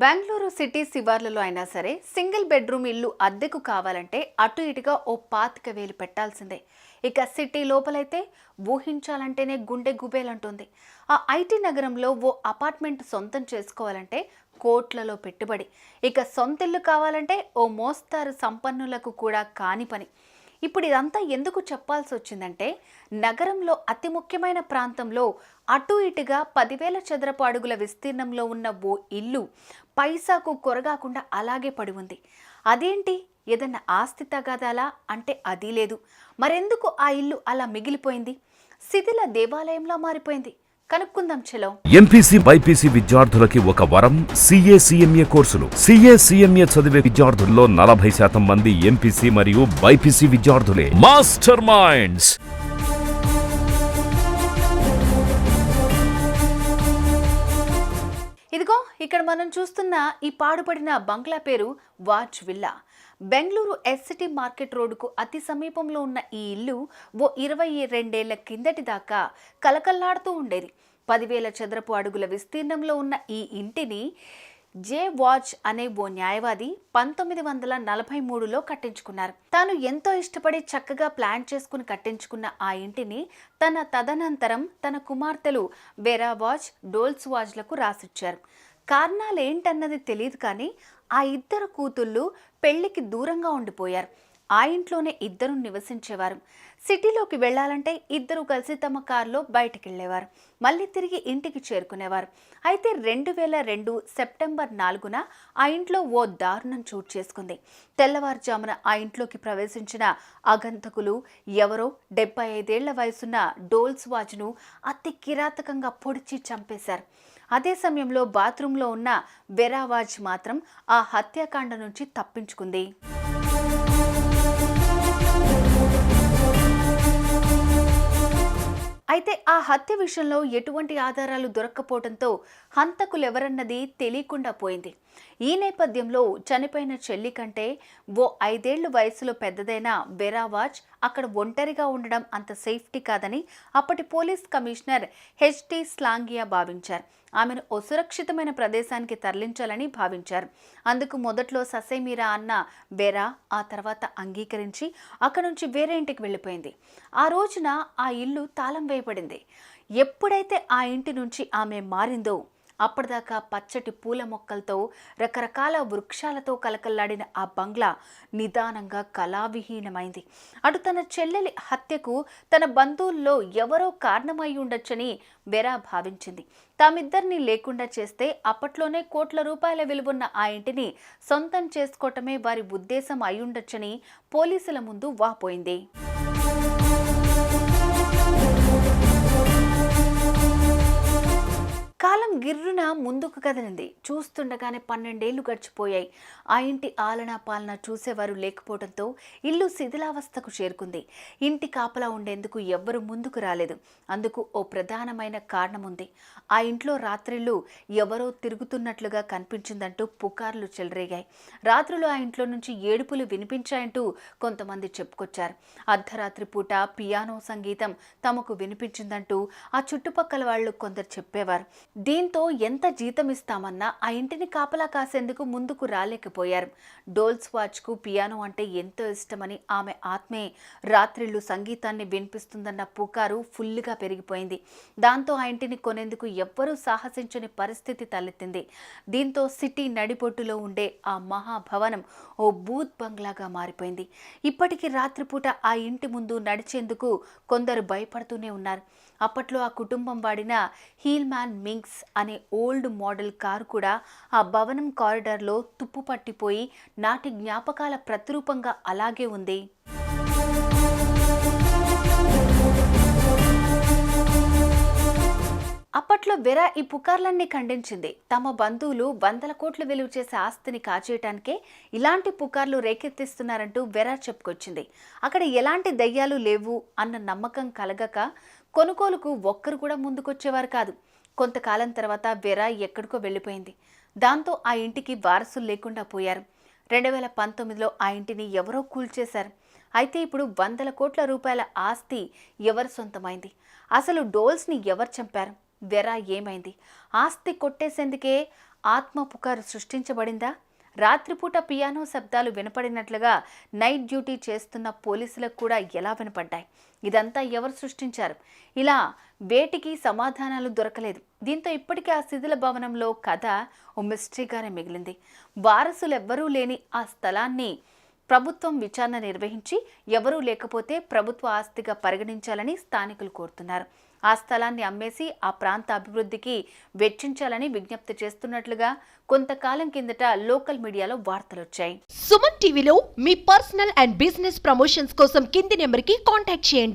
Bengaluru city శివార్లలో అయినా సరే single bedroom ఇల్లు అద్దెకు కావాలంటే అటు ఇటుగా ఓ పాతిక వేలు పెట్టాల్సిందే. ఇక సిటీ లోపలైతే ఊహించాలంటేనే గుండె గుబేలంటుంది. ఆ ఐటీ నగరంలో ఓ అపార్ట్మెంట్ సొంతం చేసుకోవాలంటే కోట్లలో పెట్టుబడి. ఇక సొంతిల్లు కావాలంటే ఓ మోస్తారు సంపన్నులకు కూడా కాని పని. ఇప్పుడు ఇదంతా ఎందుకు చెప్పాల్సి వచ్చిందంటే నగరంలో అతి ముఖ్యమైన ప్రాంతంలో అటు ఇటుగా పదివేల చదరపు అడుగుల విస్తీర్ణంలో ఉన్న ఓ ఇల్లు పైసాకు కొరగాకుండా అలాగే పడి ఉంది. అదేంటి? ఏదన్నా ఆస్తి తగాదాలా? అంటే అది లేదు. మరెందుకు ఆ ఇల్లు అలా మిగిలిపోయింది? శిథిల దేవాలయంలా మారిపోయింది. కనుక్కుందాం చలో. ఎంపీసీ బైపీసీ విద్యార్థులకి ఒక వరం సిఏసీఎంఏ కోర్సులు. సిఏసీఎంఏ చదివే విద్యార్థుల్లో నలభై శాతం మంది ఎంపీసీ మరియు బైపీసీ విద్యార్థులే. మాస్టర్ మైండ్స్ ఇదిగో ఇక్కడ మనం చూస్తున్న ఈ పాడుపడిన బంగ్లా పేరు Watch Villa. Bengaluru SCT market రోడ్డుకు అతి సమీపంలో ఉన్న ఈ ఇల్లు ఓ ఇరవై రెండేళ్ళ కిందటి దాకా కలకల్లాడుతూ ఉండేది. పదివేల చదరపు అడుగుల విస్తీర్ణంలో ఉన్న ఈ ఇంటిని జే వాచ్ అనే ఓ న్యాయవాది పంతొమ్మిది వందల నలభై మూడులో కట్టించుకున్నారు. తాను ఎంతో ఇష్టపడి చక్కగా ప్లాన్ చేసుకుని కట్టించుకున్న ఆ ఇంటిని తన తదనంతరం తన కుమార్తెలు బెరా వాచ్ డోల్స్ వాజ్లకు రాసిచ్చారు. కారణాలు ఏంటన్నది తెలియదు కానీ ఆ ఇద్దరు కూతుళ్ళు పెళ్ళికి దూరంగా ఉండిపోయారు. ఆ ఇంట్లోనే ఇద్దరు నివసించేవారు. సిటీలోకి వెళ్ళాలంటే ఇద్దరు కలిసి తమ కారులో బయటికి వెళ్ళేవారు మళ్ళీ తిరిగి ఇంటికి చేరుకునేవారు. అయితే రెండు వేల రెండు సెప్టెంబర్ నాలుగున ఆ ఇంట్లో ఓ దారుణం చోటు చేసుకుంది. తెల్లవారుజామున ఆ ఇంట్లోకి ప్రవేశించిన అగంతకులు ఎవరో డెబ్బై ఐదేళ్ళ వయసున్న డోల్స్ వాజ్ను అతి కిరాతకంగా పొడిచి చంపేశారు. అదే సమయంలో బాత్రూంలో ఉన్న వెరావాజ్ మాత్రం ఆ హత్యాకాండ నుంచి తప్పించుకుంది. అయితే ఆ హత్య విషయంలో ఎటువంటి ఆధారాలు దొరక్కపోవడంతో హంతకులెవరన్నది తెలియకుండా పోయింది. ఈ నేపథ్యంలో చనిపోయిన చెల్లి కంటే ఓ ఐదేళ్ళ వయసులో పెద్దదైన బెరావాజ్ అక్కడ ఒంటరిగా ఉండడం అంత సేఫ్టీ కాదని అప్పటి పోలీస్ కమిషనర్ హెచ్టి స్లాంగియా భావించారు. ఆమెను ఓ సురక్షితమైన ప్రదేశానికి తరలించాలని భావించారు. అందుకు మొదట్లో ససేమీరా అన్న బెరా ఆ తర్వాత అంగీకరించి అక్కడి నుంచి వేరే ఇంటికి వెళ్ళిపోయింది. ఆ రోజున ఆ ఇల్లు తాళం వేయబడింది. ఎప్పుడైతే ఆ ఇంటి నుంచి ఆమె మారిందో అప్పటిదాకా పచ్చటి పూల మొక్కలతో రకరకాల వృక్షాలతో కలకల్లాడిన ఆ బంగ్లా నిదానంగా కళావిహీనమైంది. అటు తన చెల్లెలి హత్యకు తన బంధువుల్లో ఎవరో కారణమై ఉండొచ్చని బెరా భావించింది. తామిద్దరిని లేకుండా చేస్తే అప్పట్లోనే కోట్ల రూపాయల విలువన్న ఆ ఇంటిని సొంతం చేసుకోవటమే వారి ఉద్దేశం అయ్యుండొచ్చని పోలీసుల ముందు వాపోయింది. గిర్రున ముందుకు కదిలింది. చూస్తుండగానే పన్నెండేళ్ళు గడిచిపోయాయి. ఆ ఇంటి ఆలనా పాలన చూసేవారు లేకపోవడంతో ఇల్లు శిథిలావస్థకు చేరుకుంది. ఇంటి కాపలా ఉండేందుకు ఎవ్వరు ముందుకు రాలేదు. అందుకు ఓ ప్రధానమైన కారణం ఉంది ఆ ఇంట్లో రాత్రిళ్ళు ఎవరో తిరుగుతున్నట్లుగా కనిపించిందంటూ పుకార్లు చెలరేగాయి. రాత్రులు ఆ ఇంట్లో నుంచి ఏడుపులు వినిపించాయంటూ కొంతమంది చెప్పుకొచ్చారు. అర్ధరాత్రి పూట పియానో సంగీతం తమకు వినిపించిందంటూ ఆ చుట్టుపక్కల వాళ్ళు కొందరు చెప్పేవారు. దీంతో ఎంత జీతం ఇస్తామన్నా ఆ ఇంటిని కాపలా కాసేందుకు ముందుకు రాలేకపోయారు. డోల్స్ వాచ్కు పియానో అంటే ఎంతో ఇష్టమని ఆమె ఆత్మే రాత్రిళ్ళు సంగీతాన్ని వినిపిస్తుందన్న పుకారు ఫుల్లుగా పెరిగిపోయింది. దాంతో ఆ ఇంటిని కొనేందుకు ఎవ్వరూ సాహసించని పరిస్థితి తలెత్తింది. దీంతో సిటీ నడిపొట్టులో ఉండే ఆ మహాభవనం ఓ బూత్ బంగ్లాగా మారిపోయింది. ఇప్పటికీ రాత్రిపూట ఆ ఇంటి ముందు నడిచేందుకు కొందరు భయపడుతూనే ఉన్నారు. అప్పట్లో ఆ కుటుంబం వాడిన హీల్ మ్యాన్ అనే ఓల్డ్ మోడల్ కారు కూడా ఆ భవనం కారిడార్లో తుప్పు పట్టిపోయి నాటి జ్ఞాపకాల ప్రతిరూపంగా అలాగే ఉంది. అప్పట్లో వెరా ఈ పుకార్లన్నీ ఖండించింది. తమ బంధువులు వందల కోట్లు విలువ చేసే ఆస్తిని కాచేయటానికే ఇలాంటి పుకార్లు రేకెత్తిస్తున్నారంటూ వెరా చెప్పుకొచ్చింది. అక్కడ ఎలాంటి దయ్యాలు లేవు అన్న నమ్మకం కలగక కొనుగోలుకు ఒక్కరు కూడా ముందుకొచ్చేవారు కాదు. కొంతకాలం తర్వాత వెరా ఎక్కడికో వెళ్ళిపోయింది. దాంతో ఆ ఇంటికి వారసులు లేకుండా పోయారు. రెండు వేల పంతొమ్మిదిలో ఆ ఇంటిని ఎవరో కూల్చేశారు. అయితే ఇప్పుడు వందల కోట్ల రూపాయల ఆస్తి ఎవరి సొంతమైంది? అసలు డోల్స్ని ఎవరు చంపారు? వెరా ఏమైంది? ఆస్తి కొట్టేసేందుకే ఆత్మ పుకారు సృష్టించబడిందా? రాత్రిపూట పియానో శబ్దాలు వినపడినట్లుగా నైట్ డ్యూటీ చేస్తున్న పోలీసులకు కూడా ఎలా వినపడ్డాయి? ఇదంతా ఎవరు సృష్టించారు? ఇలా వేటికి సమాధానాలు దొరకలేదు. దీంతో ఇప్పటికీ ఆ శిథిల భవనంలో కథ ఓ మిస్టరీగానే మిగిలింది. వారసులెవ్వరూ లేని ఆ స్థలాన్ని ప్రభుత్వం విచారణ నిర్వహించి ఎవరూ లేకపోతే ప్రభుత్వ ఆస్తిగా పరిగణించాలని స్థానికులు కోరుతున్నారు. ఆ స్థలాన్ని అమ్మేసి ఆ ప్రాంత అభివృద్ధికి వెచ్చించాలని విజ్ఞప్తి చేస్తున్నట్లుగా కొంతకాలం కిందట లోకల్ మీడియాలో వార్తలొచ్చాయి సుమన్ టీవీలో మీ పర్సనల్ అండ్ బిజినెస్ ప్రమోషన్స్ కోసం కింది నెంబర్కి కాంటాక్ట్ చేయండి.